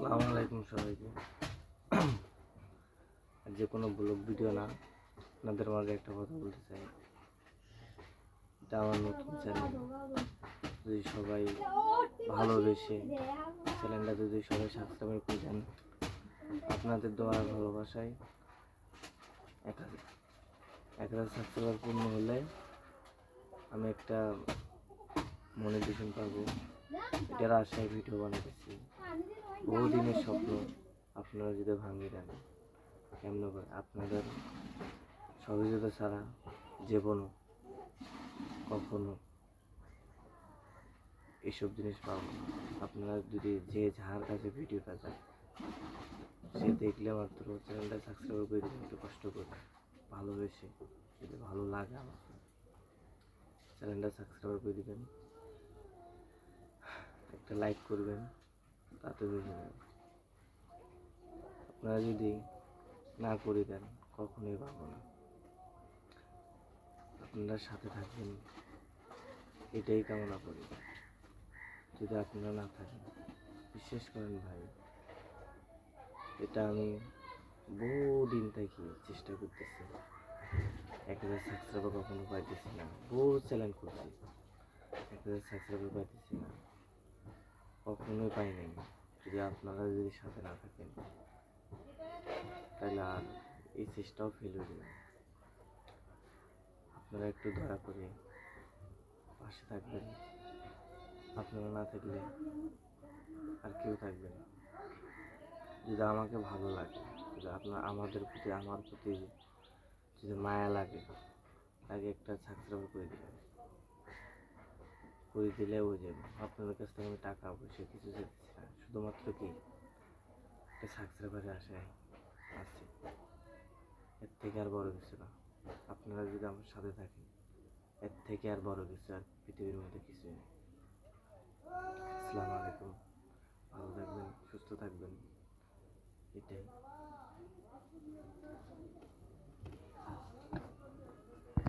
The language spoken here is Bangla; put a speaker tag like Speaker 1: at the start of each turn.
Speaker 1: আসসালামু আলাইকুম সবাইকে। যে কোনো ব্লগ ভিডিও না, আপনাদের মাঝে একটা কথা বলতে চাই। এটা আমার নতুন চ্যানেল যদি সবাই ভালোবেসে চ্যানেলটা যদি সবাই সাবস্ক্রাইব করে দেন, আপনাদের দোয়ার ভালোবাসায় এক হাজার সাবস্ক্রাইবার পূর্ণ হলে আমি একটা মনিটেশন পাবো। এটার আশায় ভিডিও বানাতেছি। বহুদিনের স্বপ্ন আপনারা যদি ভাঙিয়ে দেন, কেমন করে আপনাদের সহযোগিতা ছাড়া জীবনও কখনো এইসব জিনিস পাবো আপনারা যদি যে যার কাছে ভিডিওটা যায় সে দেখলে মাত্র চ্যানেলটা সাবস্ক্রাইব করে দেবেন একটু কষ্ট করে ভালোবেসে, যদি ভালো লাগে আমাকে চ্যানেলটা সাবস্ক্রাইব করে দিবেন, একটা লাইক করবেন। তাতে হয়ে যাবে আপনারা যদি না করে দেন, কখনোই পাবো না। আপনারা সাথে থাকবেন, এটাই কামনা করি। যদি আপনারা না থাকেন, বিশ্বাস করেন ভাই, এটা আমি বহুদিন থেকে চেষ্টা করতেছি। এক হাজার সাবস্ক্রাইবার কখনো পাইতেছি না। বহু চ্যালেঞ্জ করছি। এক হাজার সাবস্ক্রাইবার পাইতেছি না। কখনোই পাই নাই যদি আপনারা যদি সাথে না থাকেন, তাহলে আর এই চেষ্টাও ফেল হয়ে যাবে আপনারা একটু দয়া করে পাশে থাকবেন। আপনারা না থাকলে আর কেউ থাকবে না। যদি আমাকে ভালো লাগে, যদি আপনার, আমাদের প্রতি, আমার প্রতি যদি মায়া লাগে, তাকে একটা সাবস্ক্রাইব করে দেবেন। করে দিলে হয়ে যাবে আপনাদের কাছ থেকে আমি টাকা পয়সা কিছু চাইতেছি না। শুধুমাত্র কি একটা সাবস্ক্রাইবারের আশায় আছে। এর থেকে আর বড় কিছু না। আপনারা যদি আমার সাথে থাকেন, এর থেকে আর বড় কিছু আর পৃথিবীর মধ্যে কিছু নেই। আসসালামু আলাইকুম ভালো থাকবেন, সুস্থ থাকবেন। এটাই।